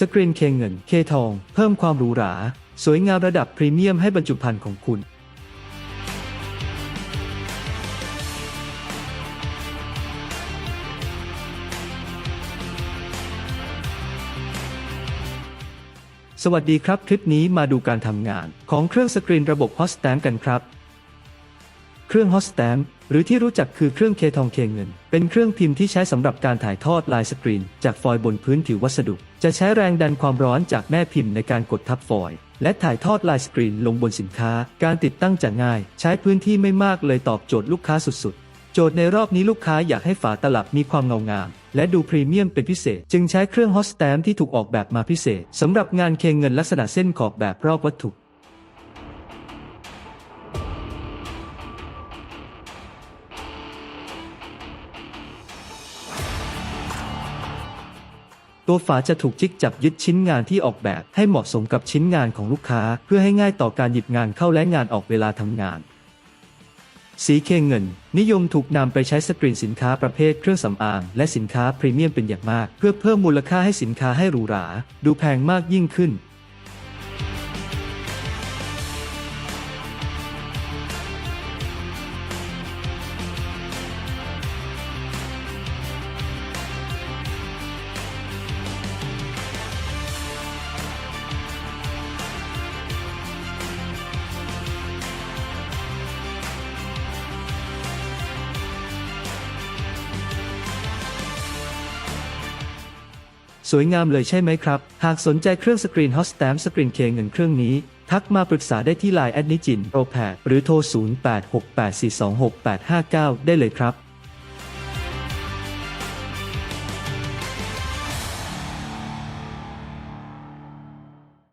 สกรีนเคเงินเคทอง เพิ่มความหรูหรา สวยงามระดับพรีเมียมให้บรรจุภัณฑ์ของคุณสวัสดีครับ คลิปนี้มาดูการทำงานของเครื่องสกรีนระบบ Hot Stamp กันครับ เครื่อง Hot Stamp หรือที่รู้จักคือเครื่องเคทองเคเงิน เป็นเครื่องพิมพ์ที่ใช้สำหรับการถ่ายทอดลายสกรีน จากฟอยล์บนพื้นผิววัสดุ จะใช้แรงดันความร้อนจากแม่พิมพ์ในการกดทับฟอยล์และถ่ายทอดลายสกรีนลงบนสินค้า การติดตั้งจะง่าย ใช้พื้นที่ไม่มากเลยตอบโจทย์ลูกค้าสุดๆ โจทย์ในรอบนี้ลูกค้าอยากให้ฝาตลับมีความเงางาม และดูพรีเมียมเป็นพิเศษ จึงใช้เครื่องฮอสแตมที่ถูกออกแบบมาพิเศษสำหรับงานเคเงินลักษณะเส้นขอบแบบรอบวัตถุ ตัวฝาจะถูกจิกจับยึดชิ้นงานที่ออกแบบให้เหมาะสมกับชิ้นงานของลูกค้า เพื่อให้ง่ายต่อการหยิบงานเข้าและงานออกเวลาทำงาน สีเคเงิน นิยมถูกนำไปใช้สกรีนสินค้าประเภทเครื่องสำอาง และสินค้าพรีเมียมเป็นอย่างมาก เพื่อเพิ่มมูลค่าให้สินค้าให้หรูหรา ดูแพงมากยิ่งขึ้น สวยงามเลยใช่ไหมครับ หากสนใจเครื่องสกรีนฮอสแตมสกรีนเคเงินเครื่องนี้ ทักมาปรึกษาได้ที่ไลน์แอดนิจินโปรแพหรือโทร 0868426859 ได้เลยครับ